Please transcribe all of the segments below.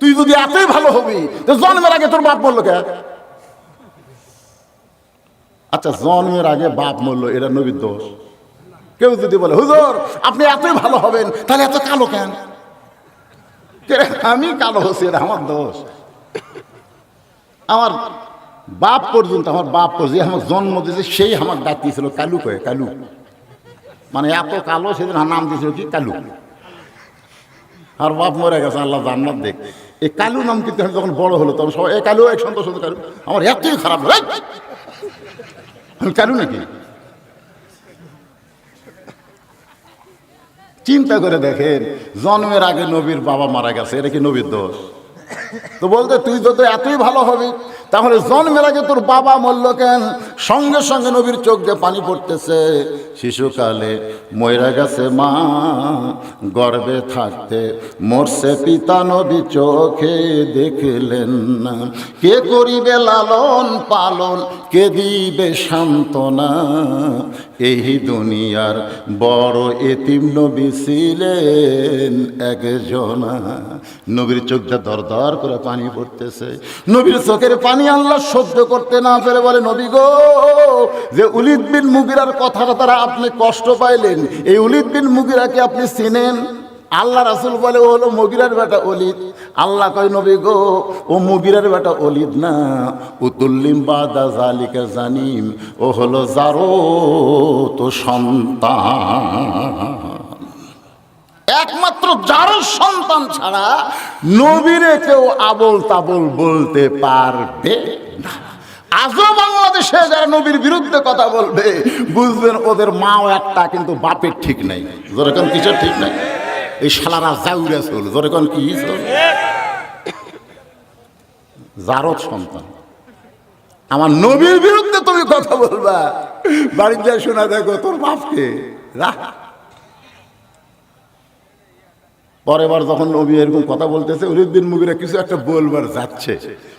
তুই যদি এতই ভালো হবি জন্মের আগে তোর বাপ মরলো কে? আচ্ছা জন্মের আগে বাপ মরলো, এটা নবীর দোষ। কেউ যদি বলে, হুজুর, আপনি এতই ভালো হবেন, তাহলে এত কালো কেন? আমি কালো হচ্ছি এটা আমার দোষ। আমার বাপ পর্যন্ত, আমার বাপ পর্যন্ত আমার জন্ম দিয়েছে, সেই আমার ডাক দিয়েছিল কালু কয়ে, কালু। মানে এত কালো, সেদিন নাম দিয়েছিল কি? কালু। আর বাপ মরে গেছে, আল্লাহ জান্নাত দেখ। এই কালু নাম কিন্তু যখন বড় হলো, তখন সবাই, এ কালু এক সন্তোষ কালু। আমার এতই খারাপ আমি কালু নাকি? চিন্তা করে দেখেন, জন্মের আগে নবীর বাবা মারা গেছে, এটা কি নবীর দোষ? তো বলতে, তুই তো এতই ভালো হবি। তাহলে জন্মের আগে তোর বাবা মরল কেন? সঙ্গে সঙ্গে নবীর চোখ দিয়ে পানি পড়তেছে। শিশুকালে ময়রা গেছে মা, গর্বে থাকতে মরছে পিতা নবী চোখে দেখলেন না। কে করিবে লালন পালন, কে দিবে সান্ত্বনা? এই দুনিয়ার বড় এতিম নবী ছিলেন একজনা। নবীর চোখ দিয়ে দর দর করে পানি পড়তেছে। নবীর চোখের পানি আল্লাহ সহ্য করতে না পেরে বলে, নবী গো, যে উলিদ বিন মুগিরার কথাটা তারা আপনি কষ্ট পাইলেন, এই উলিদ বিন মুগিরাকে আপনি চিনেন? আল্লাহ রাসুল বলে, ও হলো মগিরার বেটা অলিদ আল্লাহ কয়, নবী গো, ও মুগিরার বেটা অলিদ না। উতুল্লিম বাদা জালিকা জানিম। ও হলো জারো তো সন্তান। একমাত্র যার সন্তান ছাড়া নবীরে কেউ আবল তাবল বলতে পারবে না। আজও বাংলাদেশে যারা নবীর বিরুদ্ধে কথা বলবে, বুঝবেন ওদের মাও একটা, কিন্তু বাপের ঠিক নাই। যেরকম কিছু ঠিক নাই? এই শালারা জাউরা চল যেরকম কি? জারদ সন্তান। আমার নবীর বিরুদ্ধে তুমি কথা বলবা। বাড়ির যায় শোনা দেখো, তোর বাপকে রাখ। পরের বার যখন নবী এরকম কথা বলতেছে উলিদ বিন মুগিরা কিছু একটা বলবার যাচ্ছে।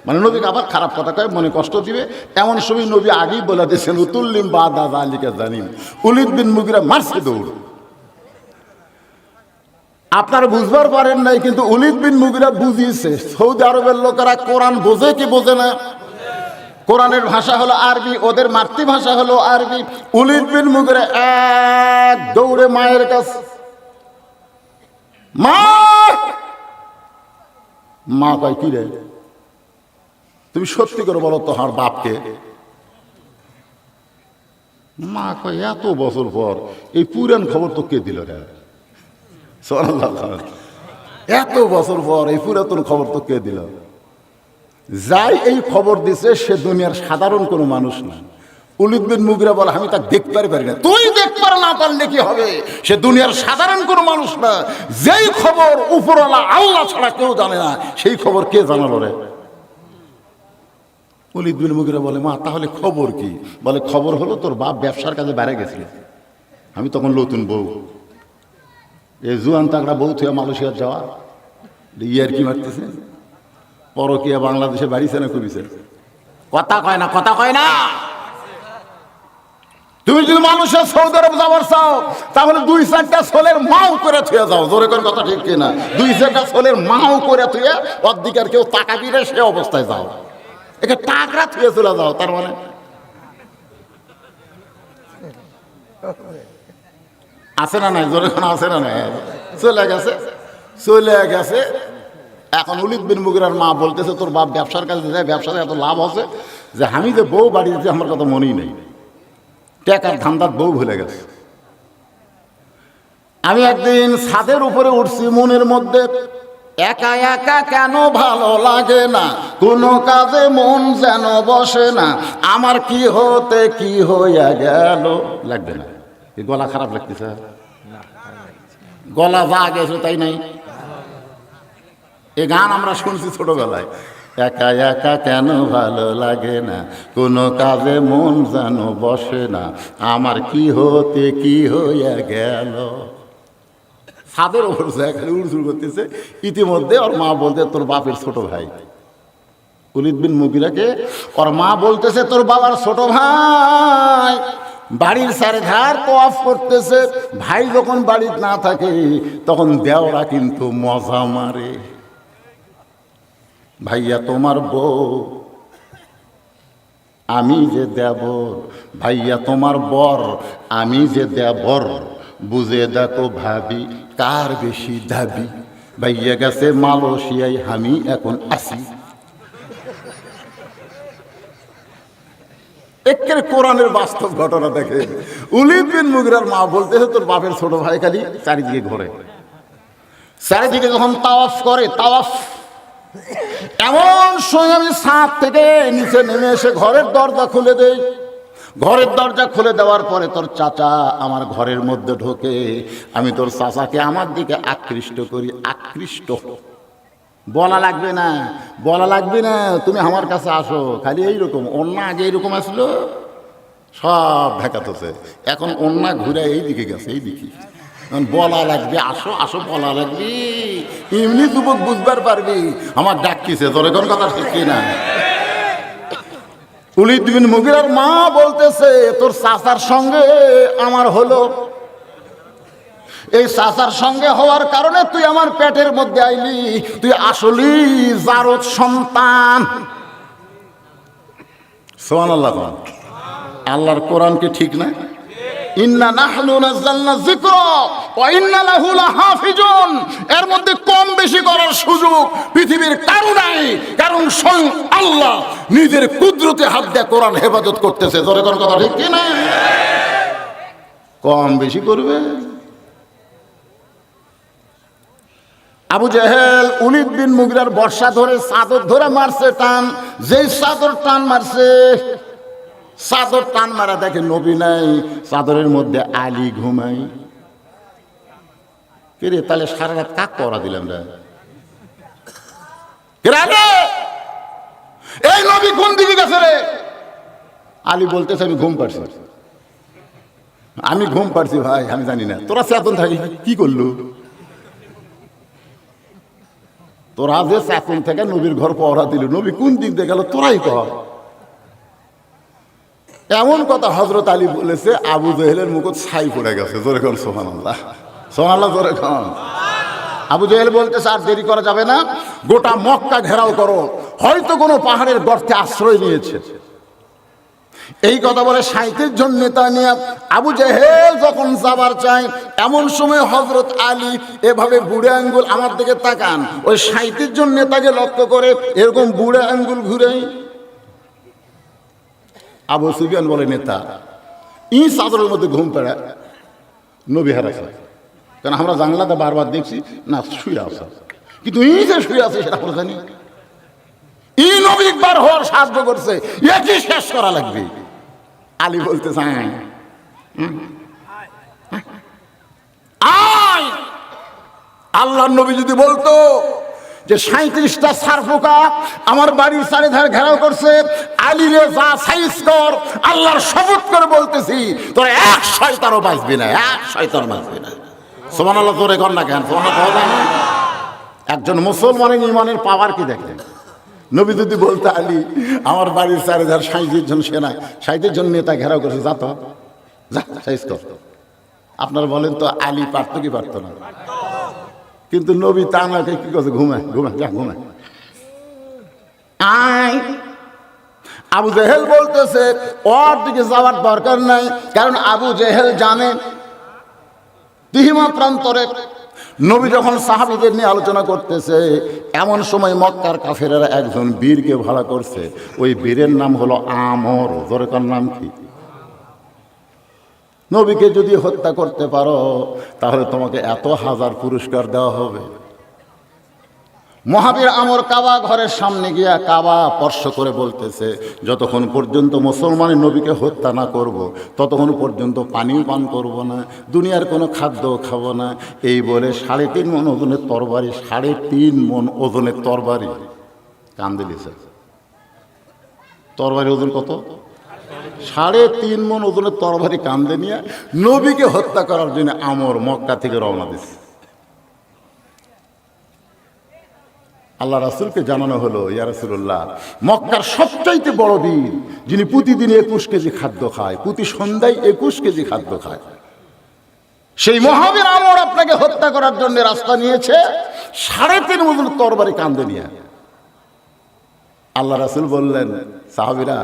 মানে নবীকে আবার খারাপ কথা কয় মনে কষ্ট দিবে। এমন সময় নবী আগেই বলে দিয়েছেন, উতুল্লিম বা দাদা আলীকে জানিম। উলিদ বিন মুগিরা মারছে দৌড়। আপনারা বুঝবার পারেন নাই, কিন্তু উলিদ বিন মুগিরা বুঝিয়েছে, সৌদি আরবের লোকেরা কোরআন বোঝে কি বোঝে না? কোরআনের ভাষা হলো আরবি, ওদের মাতৃভাষা হলো আরবি। উলিদ বিন মুগিরা এক দৌড়ে মায়ের কাছে মা! কয়, কি রে? তুমি সত্যি করে বলো তো হার বাপকে? মা কয়, এত বছর পর, এই পুরান খবর তো কে দিল রে। এত বছর পর এই পুরাতন খবর তো কে দিল? যাই এই খবর দিছে, সে দুনিয়ার সাধারণ কোনো মানুষ না। উলিদ বিন মুগরা বলে, আমি তা দেখতে পারি না। তুই দেখতে পার না পারলে কি হবে? সে দুনিয়ার সাধারণ কোনো মানুষ না। যেই খবর উপরওয়ালা আল্লাহ ছাড়া কেউ জানে না, সেই খবর কে জানালো রে উলিদ মুগরা বলে, মা, তাহলে খবর কি? বলে, খবর হলো তোর বাপ ব্যবসার কাজে বাইরে গেছিল। আমি তখন নতুন বউ। এই জুয়ান তাগড়া বউ থুয়া মালয়েশিয়ার যাওয়া। ইয়ার কি মারতেছে? পরকিয়া বাংলাদেশে বাড়িছে না কমিছে কথা কয় না, কথা কয় না। তুমি যদি মানুষের সৌদি আরব যাবার চাও, তাহলে দুই চারটা সোলের মাও করে থুয়ে যাও। জোরে করে কথা ঠিক কিনা? দুই চারটা সোলের মাও করে থুয়ে অর্ধিকার কেউ তাকাবি রে সে অবস্থায় যাও। একে টাকরা থুয়ে চলে যাও, তার মানে? আছে না নাই? জোরে কোনো আছে না নাই? চলে গেছে। চলে গেছে। এখন উলিদ বিন মুগিরার মা বলতেছে, তোর বাপ ব্যবসার কাজে যায়, ব্যবসাতে এত লাভ আছে যে, আমি যে বউ বাড়ি দিতে আমার কথা মনেই নেই। টেকার ধান্দার বউ ভুলে গেছে। আমি একদিন ছাদের উপরে উঠছি, মনের মধ্যে একা একা কেন ভালো লাগে না? কোনো কাজে মন যেন বসে না। আমার কি হতে, কি হইয়া গেল? লাগবে না। এই গলা খারাপ লাগতেছে। গলা যা গেছে তাই নাই। এ গান আমরা শুনছি ছোটবেলায়। একা একা কেন ভালো লাগে না? কোনো কাজে মন যেন বসে না। আমার কি হতে, কি হইয়া গেল? ছাদের ওপর খালি উড়ঝুড় করতেছে, ইতিমধ্যে ওর মা বলতে তোর বাপের ছোট ভাই। উলিদ বিন মুগিরাকে, ওর মা বলতেছে, তোর বাবার ছোট ভাই। বাড়ির সারে ধার তো অফ করতেছে। ভাই যখন বাড়িতে না থাকে, তখন দেওরা কিন্তু মজা মারে। ভাইয়া তোমার বউ। আমি যে দেবর, ভাইয়া তোমার বর। আমি যে দেবর, বুঝে দেখো ভাবি কার বেশি দাবি। ভাইয়া গেছে মালয়েশিয়ায়, আমি এখন আসি একের কোরআনের বাস্তব ঘটনা দেখে। উলিদ মুগরার মা বলতেছে তোর বাপের ছোট ভাই খালি চারিদিকে ঘোরে। চারিদিকে যখন তাওয়াফ করে, তাওয়াফ এমন সময় আমি ছাদ থেকে নিচে নেমে এসে ঘরের দরজা খুলে দেই। ঘরের দরজা খুলে দেওয়ার পরে তোর চাচা আমার ঘরের মধ্যে ঢোকে। আমি তোর চাচাকে আমার দিকে আকৃষ্ট করি, আকৃষ্ট। বলা লাগবে না, বলা লাগবে না, তুমি আমার কাছে আসো। খালি এইরকম অন্য আগে এইরকম আসলো। সব ঢাকাতেছে। এখন অন্য ঘুরে এই দিকে গেছে এই দিকে বলা লাগবে, আসো আসো, বলা লাগবে। এমনি যুবক বুঝবার পারবি, আমার ডাক কিসে তোর এখন কথা ঠিক না উলিদ বিন মুগিরার মা বলতেছে, তোর চাচার সঙ্গে আমার হলো। এই চাচার সঙ্গে হওয়ার কারণে তুই আমার পেটের মধ্যে আইলি, তুই আসলি জারদ সন্তান। সোহান আল্লাহ আল্লাহর কোরআন কি ঠিক না? ইন্না নাহনু নাযালনা যিকর, ওয়া ইন্না লাহু লাহাফিজুন। এর মধ্যে কম বেশি করার সুযোগ পৃথিবীর কারও নাই, কারণ স্বয়ং আল্লাহ নিজের কুদরতে হাত দিয়ে কোরআন হেফাজত করতেছে। জোরে কোন কথা ঠিক না কম বেশি করবে। আবু জেহেল উলিদ বিন মুগরার বর্ষা ধরে চাদর ধরে মারছে, টান, যেই চাদর টান মারছে চাদর টান মারা দেখে নবী নাই, চাদরের মধ্যে আলী ঘুমাই। কিরে, তাহলে সারা রাত কাক পড়া দিলাম রে? এই নবী কোন দিকে গেছে রে? আলী বলতেছে, আমি ঘুম পারছি আমি ঘুম পারছি ভাই, আমি জানি না। তোরা চেতন থাকি, কি করলু? তোরা যে চেতন থেকে নবীর ঘর পহরা দিল, নবী কোন দিক দিয়ে গেল, তোরাই কর। এমন কথা হজরত আলী বলেছে, আবু জহেলের মুখত ছাই পড়ে গেছে, জোরে খান সোহান আল্লাহ সোহান আল্লাহ জোরে খান আবু জহেল বলতেছে, আর দেরি করা যাবে না, গোটা মক্কা ঘেরাও করো। হয়তো কোনো পাহাড়ের গর্তে আশ্রয় নিয়েছে। এই কথা বলে সাঁত্রিশ জন নেতা নিয়ে আবু জেহেল যখন যাবার চায়, এমন সময় হজরত আলী এভাবে বুড়ে আঙ্গুল আমার দিকে তাকান। ওই সাঁত্রিশ জন নেতাকে লক্ষ্য করে এরকম বুড়ে আঙ্গুল ঘুরেই আবু সুফিয়ান বলে নেতা ই চাদরের মধ্যে ঘুম পেড়া নবী হারাছে কারণ আমরা জানলাতে বারবার দেখছি না শুয়ে আছে কিন্তু ই যে শুয়ে আছে সেটা আমরা জানি ই নবী একবার হওয়ার সাহায্য করছে একই শেষ করা লাগবে আলী বলতে চাই আল্লাহ নবী যদি বলতো যে সাঁত্রিশটা সার পোকা আমার বাড়ির চারিধারে ঘেরাও করছে আলিরে যা সাইজ কর, আল্লাহর শপথ করে বলতেছি, তোর এক শয়তারও বাঁচবি না, এক শয়তার বাঁচবি না। সোমান আল্লাহ তোরে কর না কেন? সোমান একজন মুসলমানের ইমানের পাওয়ার কি দেখেন? নবী যদি বলতে, আলী, আমার বাড়ির চারিধার সাঁত্রিশ জন সেনা সাঁত্রিশ জন নেতা ঘেরাও করছে, যা তো, যা, সাইজ কর। আপনারা বলেন তো, আলী পারতো কি পারতো না? কিন্তু নবী তা না, কি করছে? ঘুমায় ঘুমায় যা ঘুমায় আবু জেহেল বলতেছে, ওর দিকে যাওয়ার দরকার নাই, কারণ আবু জেহেল জানে তিহিমা প্রান্তরে নবী যখন সাহাবিদের নিয়ে আলোচনা করতেছে, এমন সময় মক্কার কাফেরেরা একজন বীরকে ভাড়া করছে। ওই বীরের নাম হলো আমর। দরকার নাম কি? নবীকে যদি হত্যা করতে পারো, তাহলে তোমাকে এত হাজার পুরস্কার দেওয়া হবে। মহাবীর আমর কাবা ঘরের সামনে গিয়া কাবা স্পর্শ করে বলতেছে, যতক্ষণ পর্যন্ত মুসলমানের নবীকে হত্যা না করব। ততক্ষণ পর্যন্ত পানিও পান করব না, দুনিয়ার কোনো খাদ্য খাব না। এই বলে সাড়ে তিন মন ওজনের তরবারি, সাড়ে তিন মন ওজনের তরবারি। কান তরবারি ওজন কত? সাড়ে তিন মন ওজনের তরবারি কান্দে নিয়ে নবীকে হত্যা করার জন্য আমর মক্কা থেকে রওনা দিচ্ছে আল্লাহ রাসুলকে জানানো হলো, ইয়া রাসুল্লাহ মক্কার সবচাইতে বড় বীর যিনি প্রতিদিন একুশ কেজি খাদ্য খায়, প্রতি সন্ধ্যায় একুশ কেজি খাদ্য খায়। সেই মহাবীর আমর আপনাকে হত্যা করার জন্য রাস্তা নিয়েছে, সাড়ে তিন মজন তরবারি কান্দে নিয়ে। আল্লাহ রাসুল বললেন, সাহাবিরা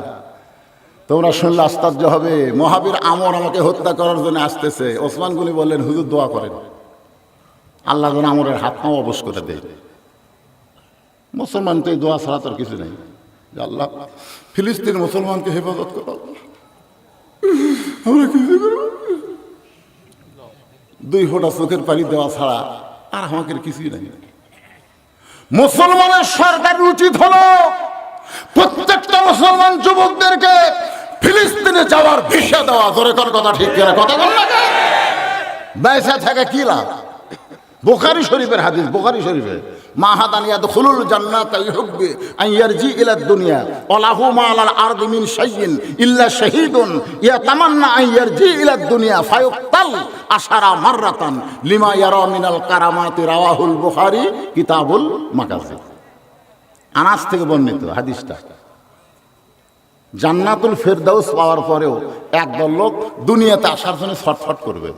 তোমরা শুনলে আশ্চর্য হবে। মহাবীর আমর আমাকে হত্যা করার জন্য আসতেছে। ওসমান গুলি বললেন, হুজুর, দোয়া করেন। আল্লাহ যেন আমরের হাত পাও অবশ করে দেয়। মুসলমান তো এই দোয়া ছাড়া তোর কিছু নেই। আল্লাহ, ফিলিস্তিন মুসলমানকে হেফাজত করো। আমরা কিছু করব? দুই ফোঁটা চোখের পানি দেওয়া ছাড়া আর আমাকে কিছুই নেই। মুসলমানের সরকার উচিত হলো প্রত্যেকটা মুসলমান যুবকদেরকে ফিলিস্তিনে যাওয়ার ভিসা দেওয়া ধরে কোন কথা ঠিক কিনা? কথা বল বেসা থাকে কি লাভ? বোখারি শরীফের হাদিস, বোখারি শরীফের মা হাদানিয়া দুখুলুল জান্নাত ইহুব্বি আন ইয়ারজি ইলা দুনিয়া ওয়ালাহু মা আলাল আরদি মিন শাইইন ইল্লা শাহীদুন ইয়া তামান্না আন ইয়ারজি ইলা দুনিয়া, ফায়ুক্তাল আশারা মাররাতান লিমা ইয়ারা মিনাল কারামাতি রাওয়াহুল বুখারী, কিতাবুল মাকাসিদ আনাস থেকে বর্ণিত হাদিসটা। জান্নাতুল ফেরদাউস পাওয়ার পরেও একদল লোক দুনিয়াতে আসার জন্য ছটফট করবে।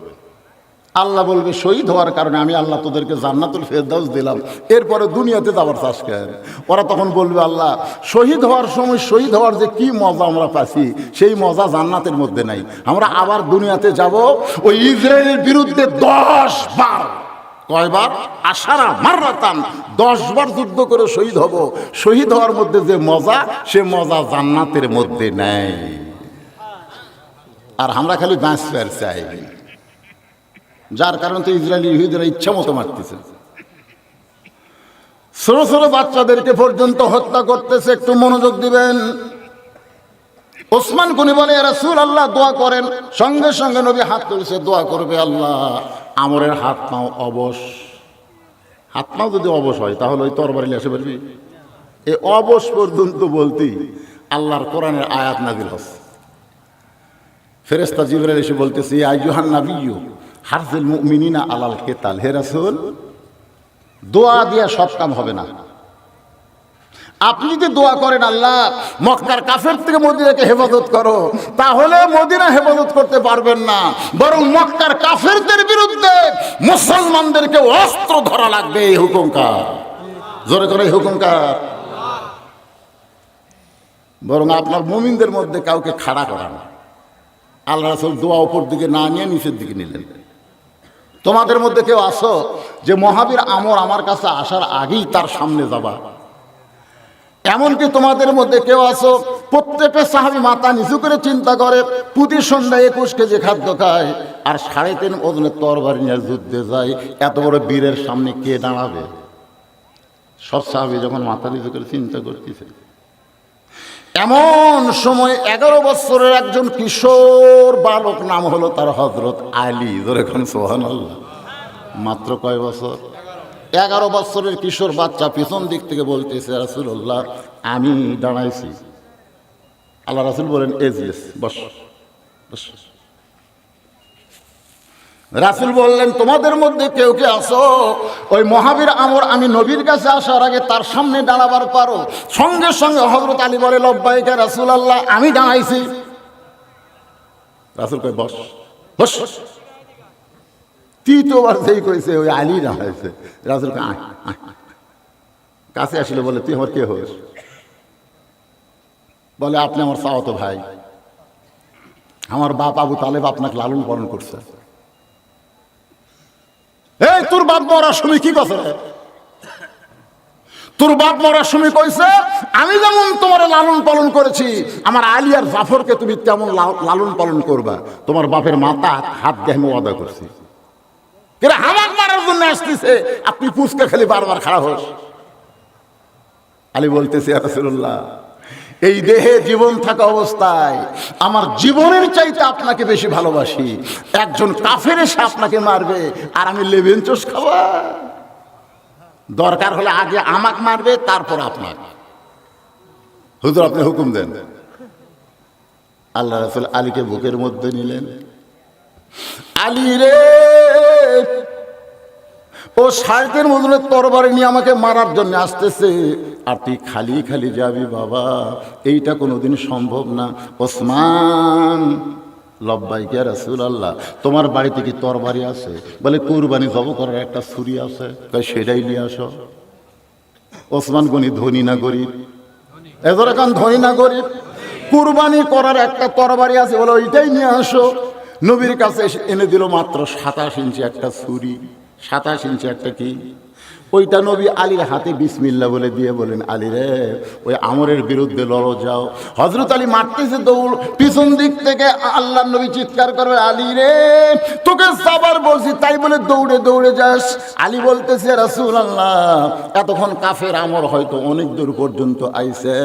আল্লাহ বলবে, শহীদ হওয়ার কারণে আমি আল্লাহ তোদেরকে জান্নাতুল ফেরদাউস দিলাম। এরপরে দুনিয়াতে যাবার চাষ করেন ওরা তখন বলবে, আল্লাহ, শহীদ হওয়ার সময় শহীদ হওয়ার যে কি মজা আমরা পাচ্ছি, সেই মজা জান্নাতের মধ্যে নাই। আমরা আবার দুনিয়াতে যাব, ওই ইসরায়েলের বিরুদ্ধে দশ বার কয়বার? আশারা মাররাতান দশ বার যুদ্ধ করে শহীদ হব। শহীদ হওয়ার মধ্যে যে মজা, সে মজা জান্নাতের মধ্যে নেই। আর আমরা খালি বাঁচ ফের চাই। যার কারণে তো ইসরায়েলি ইহুদিরা ইচ্ছা মতো মারতেছে। ছোট ছোট বাচ্চাদেরকে পর্যন্ত হত্যা করতেছে, একটু মনোযোগ দিবেন। ওসমান কোনি বলে রাসূল আল্লাহ, দোয়া করেন। সঙ্গে সঙ্গে নবী হাত তুলছে, দোয়া করবে আল্লাহ। আমরের হাত পাও অবশ। হাত পাও যদি অবশ হয়, তাহলে ওই তরবারি এসে পারবি। এ অবশ পর্যন্ত বলতেই আল্লাহর কোরআনের আয়াত নাজিল হস ফেরেস্তা জিবরাইল এসে বলতেছে আইয়ুহান নাবিয়্যু হারজুল মুমিনিনা আলাল কেতাল হেরাসুল দোয়া দিয়া সব কাম হবে না। আপনি যদি দোয়া করেন, আল্লাহ, মক্কার কাফের থেকে মদিনাকে হেফাজত করো, তাহলে মদিনা হেফাজত করতে পারবেন না। বরং মক্কার কাফেরদের বিরুদ্ধে মুসলমানদেরকে অস্ত্র ধরা লাগবে, এই হুকুমকার। জোরে করে এই হুকুমকার। বরং আপনার মুমিনদের মধ্যে কাউকে খাড়া করা না। আল্লাহ রাসুল দোয়া উপর দিকে না নিয়ে নিচের দিকে নিলেন। তোমাদের মধ্যে কেউ আসো, যে মহাবীর আমর আমার কাছে আসার আগেই তার সামনে যাবা। এমনকি তোমাদের মধ্যে কেউ আসো প্রত্যেকের সাহাবি মাথা নিচু করে চিন্তা করে, প্রতি সন্ধ্যায় একুশ কেজি খাদ্য খায়, আর সাড়ে তিন ওজনের তরবারি নিয়ে যুদ্ধে যায়। এত বড় বীরের সামনে কে দাঁড়াবে? সব সাহাবি যখন মাথা নিচু করে চিন্তা করতেছে। এমন সময় এগারো বছরের একজন কিশোর বালক নাম হলো তার হজরত আলী, ধরে এখন সোহান মাত্র কয় বছর? এগারো বছরের কিশোর বাচ্চা পিছন দিক থেকে বলতেছে রাসুল্লাহ আমি দাঁড়াইছি। আল্লাহ রাসুল বলেন এজ ইয়েস বস বস। রাসুল বললেন, তোমাদের মধ্যে কেউ কে আসো ওই মহাবীর আমর আমি নবীর কাছে আসার আগে তার সামনে দাঁড়াবার পারো। সঙ্গে সঙ্গে হজরত আলী বলে, লব্বাইকে রাসুল আল্লাহ আমি দাঁড়াইছি। রাসুল কয়, বস বস। তৃতীয়বার যেই কইছে, ওই আলী কয় আয় আয়। কাছে আসলে, বলে, তুই আমার কে হোস? বলে, আপনি আমার সাওতো ভাই। আমার বাপ আবু তালেব আপনাকে লালন পালন করছে। এই, তোর বাপ মরার সময় কি কথা তোর বাপ মরার সময় কইছে, আমি যেমন তোমার লালন পালন করেছি, আমার আলী আর জাফরকে তুমি তেমন লালন পালন করবা। তোমার বাপের মাথা হাত দিয়ে আমি ওয়াদা করছি। কিন্তু হামাক মারার জন্য আসতেছে। আপনি পুচকে খালি বারবার খারাপ হোস আলী বলতেছে রাসূলুল্লাহ, এই দেহে জীবন থাকা অবস্থায় আমার জীবনের চাইতে আপনাকে বেশি ভালোবাসি। একজন কাফের এসে আপনাকে মারবে আর আমি লেবেন চোষ খাওয়া দরকার হলে আগে আমাক মারবে, তারপর আপনাকে। হুজুর, আপনি হুকুম দেন। আল্লাহ রাসুল আলীকে বুকের মধ্যে নিলেন। আলী রে! ও সাইকের মজুরের তরবারি নিয়ে আমাকে মারার জন্য আসতেছে। আর তুই খালি খালি যাবি বাবা। এইটা কোনোদিন সম্ভব না। ওসমান লব্বাইকে রাসুল আল্লাহ তোমার বাড়িতে কি তরবারি আছে? বলে, কুরবানি জব করার একটা ছুরি আছে। তাই সেটাই নিয়ে আসো। ওসমান গনি ধনী না গরিব? এদের এখন ধনী না গরিব? কুরবানি করার একটা তরবারি আছে, বলে, ওইটাই নিয়ে আসো। নবীর কাছে এনে দিল মাত্র সাতাশ ইঞ্চি একটা ছুরি সাতাশ ইঞ্চি একটা কি? ওইটা নবী আলীর হাতে বিসমিল্লা বলে দিয়ে বলেন, আলী রে, ওই আমরের বিরুদ্ধে লড়ো, যাও। হজরত আলী মারতেছে দৌড়, পিছন দিক থেকে আল্লাহ নবী চিৎকার করবে, আলী রে, তোকে সাবার বলছি, তাই বলে দৌড়ে দৌড়ে যাস। আলী বলতেছে রাসুল আল্লাহ এতক্ষণ কাফের আমর হয়তো অনেক দূর পর্যন্ত আইছে।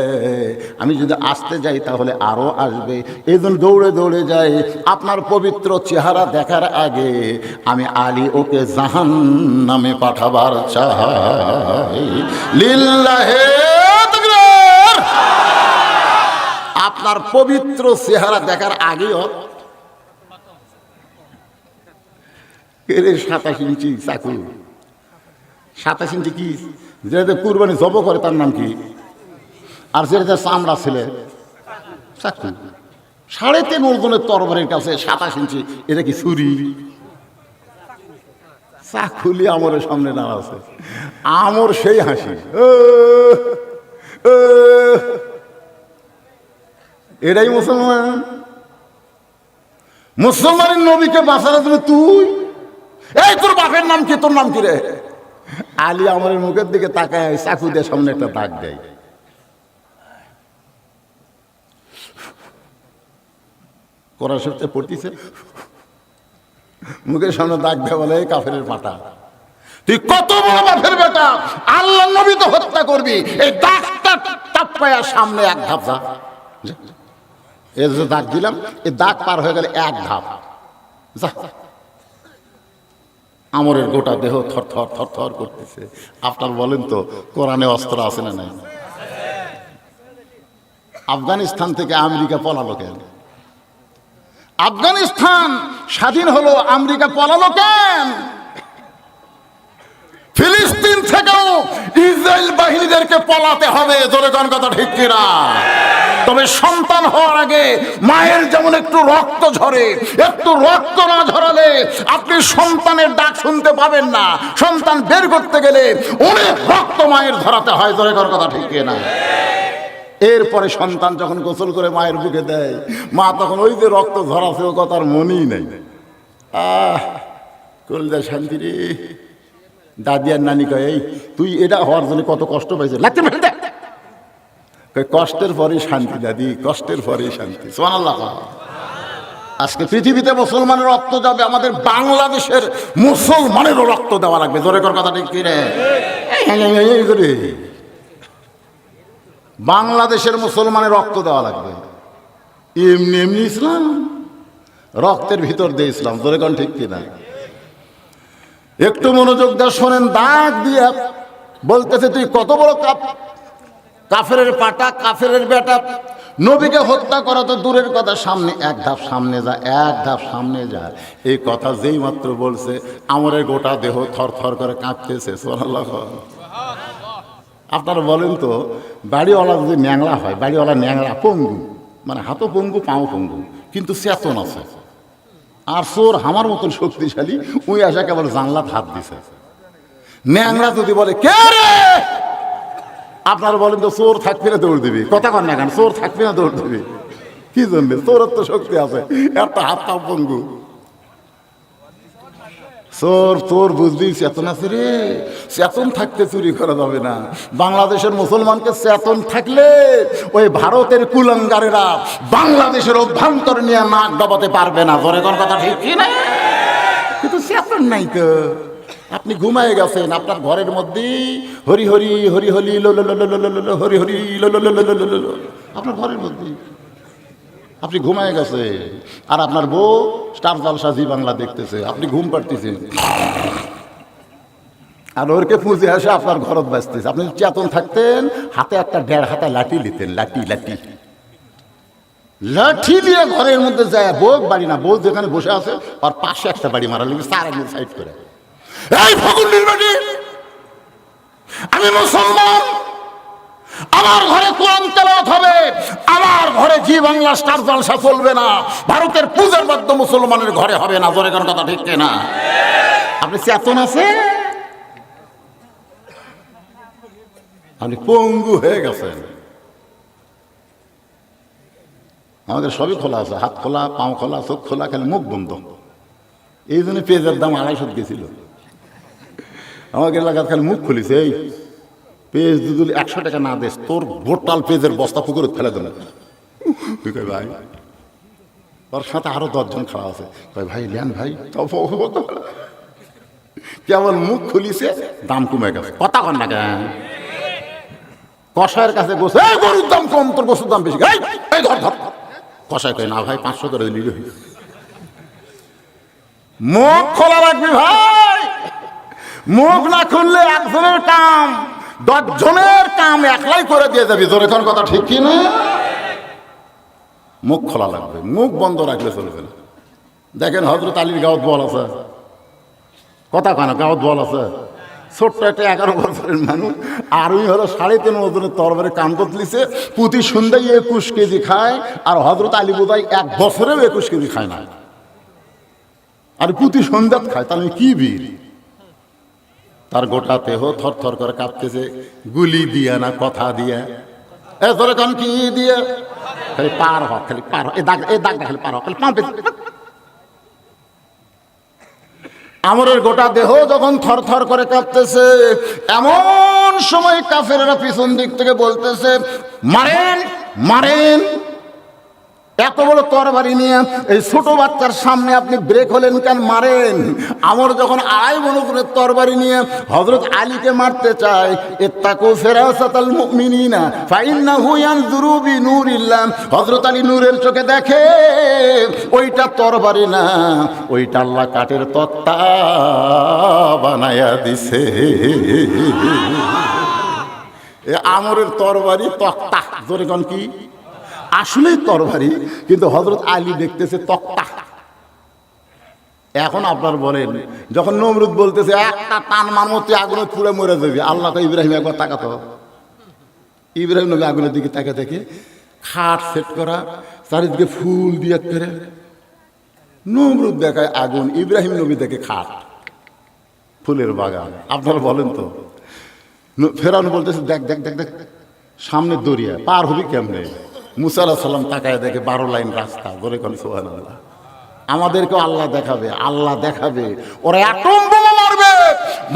আমি যদি আসতে যাই তাহলে আরও আসবে। এই জন্য দৌড়ে দৌড়ে যাই। আপনার পবিত্র চেহারা দেখার আগে আমি আলী ওকে জাহান নামে পাঠাবার চাই। আপনার পবিত্র চেহারা দেখার আগেও সাতাশ ইঞ্চি চাকু। সাতাশ ইঞ্চি কি? যেটা কুরবানি জব করে তার নাম কি? আর যেটা চামড়া ছেলে সাড়ে তিন ওজনের তরবারের কাছে সাতাশ ইঞ্চি। এটা কি ছুরি? চাকুলি আমরের সামনে দাঁড়াচ্ছে আমর সেই হাসি। এটাই মুসলমান। মুসলমানের নবীকে বাঁচানোর জন্য তুই? এই তোর বাপের নাম কি? তোর নাম কি রে? আলী আমরের মুখের দিকে তাকায় চাকু দিয়ে সামনে একটা দাগ দেয়। করার সপ্তাহে পড়তিছে মুখের সামনে দাগ দেয় বলে, "এই কাফেরের পাটা তুই কত বড় বাপের বেটা? আল্লাহ নবী তো হত্যা করবি। এই দাগটা টাপ্পায়া সামনে এক ধাপ যা। এর যে। দাগ দিলাম এই দাগ পার হয়ে গেলে এক ধাপ। যা। আমরের গোটা দেহ থর থর থর থর করতেছে। আপনার বলেন তো, কোরআনে অস্ত্র আছে না নাই? আফগানিস্তান থেকে আমেরিকা পলালো কেন? আফগানিস্তান স্বাধীন হলো আমেরিকা পলালো কেন? ফিলিস্তিন থেকেও ইসরায়েল বাহিনীদেরকে পলাতে হবে। জোরে কোন কথা ঠিক কিনা? তবে সন্তান হওয়ার আগে মায়ের যেমন একটু রক্ত ঝরে, একটু রক্ত না ঝরালে আপনি সন্তানের ডাক শুনতে পাবেন না। সন্তান বের করতে গেলে অনেক রক্ত মায়ের ধরাতে হয়। জোরে কোন কথা ঠিক কিনা? এরপরে সন্তান যখন গোসল করে মায়ের বুকে দেয় মা তখন ওই যে রক্ত ঝরাছে ও কথার মনেই নেই আহ কলজা শান্তি রে দাদি আর নানি কয় এই তুই এটা হওয়ার জন্য কত কষ্ট পাইছে লাগতে ফেলে কষ্টের পরেই শান্তি দাদি কষ্টের পরেই শান্তি আজকে পৃথিবীতে মুসলমানের রক্ত যাবে আমাদের বাংলাদেশের মুসলমানেরও রক্ত দেওয়া লাগবে জোরে কর কথা ঠিক কিনে বাংলাদেশের মুসলমানের রক্ত দেওয়া লাগবে। এমনি এমনি ইসলাম। রক্তের ভিতর দিয়ে ইসলাম, জোরে কন ঠিক কিনা? একটু মনোযোগ দিয়ে শোনেন, দাগ দিয়ে বলতেছে, তুই কত বড় কাপ কাফের পাটা, কাফেরের বেটা। নবীকে হত্যা করা তো দূরের কথা, সামনে এক ধাপ সামনে যা, এক ধাপ সামনে যা। এই কথা যেই মাত্র বলছে আমরের গোটা দেহ থর থর করে কাঁপতেছে সোনাল্লাহ আপনারা বলেন তো, বাড়িওয়ালা যদি ন্যাংলা হয়, বাড়িওয়ালা ন্যাংলা পঙ্গু মানে হাতও পঙ্গু, পাও পঙ্গু, কিন্তু চেতন আছে আর চোর আমার মতন শক্তিশালী, উই আসা কেবল জানলাত হাত দিছে। ন্যাংরা যদি বলে, কে রে? আপনারা বলেন তো, চোর থাকবে না, দৌড় দিবি। কথা কর না কেন, চোর থাকবে না, দৌড় দিবি। কি জন্য? চোরের তো শক্তি আছে, একটা হাত পঙ্গু। চোর তোর বুঝবি চেতন আছে রে চেতন থাকতে চুরি করা যাবে না বাংলাদেশের মুসলমানকে চেতন থাকলে ওই ভারতের কুলঙ্গারেরা বাংলাদেশের অভ্যন্তর নিয়ে নাক দাবাতে পারবে না জোরে কোন কথা ঠিক না কিন্তু চেতন নাই তো আপনি ঘুমায় গেছেন আপনার ঘরের মধ্যে হরি হরি হরি হরি লো লো লো লো লো হরি হরি লো লো লো লো লো আপনার ঘরের মধ্যে আপনি ঘুমায় গেছে। আর আপনার বউ স্টার জলসা জি বাংলা দেখতেছে। আপনি ঘুম পাড়তেছেন। আর ওরকে পুঁজে আসে আপনার ঘরত বাঁচতেছে। আপনি চেতন থাকতেন, হাতে একটা দেড় হাতে লাঠি নিতেন, লাঠি লাঠি। লাঠি দিয়ে ঘরের মধ্যে যায় বউ বাড়ি না, বউ যেখানে বসে আছে আর পাশে একটা বাড়ি মারা লেগে সারা সাইড করে। এই ফকুন্ডির বাড়ি আমি মুসলমান আমার ঘরে কোরআন তেলাওয়াত হবে। আমার ঘরে জি বাংলা স্টার জলসা চলবে না। ভারতের পূজার বাদ্য মুসলমানের ঘরে হবে না। জোরে কোন কথা ঠিক না আপনি চেতন আছে? আপনি পঙ্গু হয়ে গেছেন। আমাদের সবই খোলা আছে। হাত খোলা, পাও খোলা, চোখ খোলা, খালি মুখ বন্ধ। এই জন্য পেঁয়াজের দাম আড়াইশো গেছিল। আমাকে এলাকার খালি মুখ খুলিছে, এই। পেঁয়াজ দুদুল একশো টাকা না দেস তোর ভোটাল পেজের বস্তা পুকুরে ফেলে দেবে। তুই কই ভাই? ওর সাথে আরও দশজন খাওয়া আছে। কই ভাই লেন ভাই। পারে মুখ খুলিছে? দাম কমে গেছে। কথা কন না কেন? কষায়ের কাছে গোস এই গরুর দাম কম তোর গোসুর দাম বেশি। এই ধর ধর। কষায় কয় না ভাই পাঁচশো করে দিলি মুখ খোলা রাখবি ভাই। মুখ না খুললে একজনের কাম। দশজনের কাম একলাই করে দিয়ে যাবি। তোর এখন কথা ঠিক কি না? মুখ খোলা লাগবে। মুখ বন্ধ রাখলে চলবে না। দেখেন হজরত আলীর গাঁত বল আছে। কথা কেন গাঁত বল আছে। ছোট্ট একটা এগারো বছরের মানুষ আর ওই হলো সাড়ে তিন ওজনের তরবারে কাম করতেছে প্রতি সন্ধ্যায় একুশ কেজি খায়, আর হজরত আলী বোধহয় এক বছরেও একুশ কেজি খায় না। আর প্রতি সন্ধ্যাত খায়, তাহলে কি বীর? তার গোটা দেহ থর থর করে কাঁপতেছে। গুলি দিয়ে না, কথা দিয়ে। এ তোরে কান, কি দিয়ে? খালি পার হ, খালি পার এ দাগ, এ দাগটা খালি পার হ, খালি পাঁপে আমরের গোটা দেহ যখন থর থর করে কাঁপতেছে, এমন সময় কাফেরেরা পিছন দিক থেকে বলতেছে, মারেন মারেন। এত বড় তরবারি নিয়ে এই ছোট বাচ্চার সামনে আপনি ব্রেক হলেন কেন? মারেন। আমর যখন আড়াই মনোগুণের তরবারি নিয়ে হজরত আলীকে মারতে চায় এর এত্তাকু ফেরাসাতাল মুমিনিনা, ফাইন্নাহু ইয়ানজুরু বিনুরিল্লাহ। হজরত আলী নূরের চোখে দেখে, ওইটা তরবারি না, ওইটা আল্লাহ কাঠের তক্তা বানায়া দিছে। এ আমরের তরবারি তক্তা। জোরে কন কি? আসলেই তরবারি, কিন্তু হজরত আলী দেখতেছে তক্তা। এখন আপনার বলেন, যখন নমরুদ বলতেছে, একটা টান মারমতি আগুনে পুড়ে মরে যাবে। আল্লাহ তো ইব্রাহিম একবার তাকাতো। ইব্রাহিম নবী আগুনের দিকে তাকে দেখে, খাট সেট করা, চারিদিকে ফুল দিয়ে ফেরে নমরুদ দেখায় আগুন, ইব্রাহিম নবী দেখে খাট। ফুলের বাগান, আপনারা বলেন তো। ন- ফেরাউন বলতেছে, দেখ দেখ দেখ দেখ, সামনে দরিয়া পার হবি কেমনে? মুসা আলাহ সাল্লাম তাকায় দেখে বারো লাইন রাস্তা। বলে কোন সোহান আল্লাহ আমাদেরকেও আল্লাহ দেখাবে আল্লাহ দেখাবে। ওরা অ্যাটম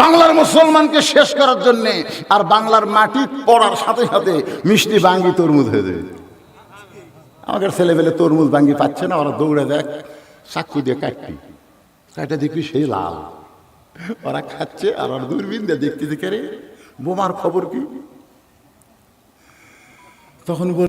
বাংলার মুসলমানকে শেষ করার জন্যে আর বাংলার মাটি পড়ার সাথে সাথে মিষ্টি বাঙ্গি তরমুজ হয়ে যাবে। আমাদের ছেলেবেলে তরমুজ বাঙ্গি পাচ্ছে না, ওরা দৌড়ে দেখ চাকু দিয়ে কাটবি কাটে দেখবি সেই লাল। ওরা খাচ্ছে আর ওরা দূরবীন দিয়ে দেখতে দেখে রে? বোমার খবর কি? তখন বল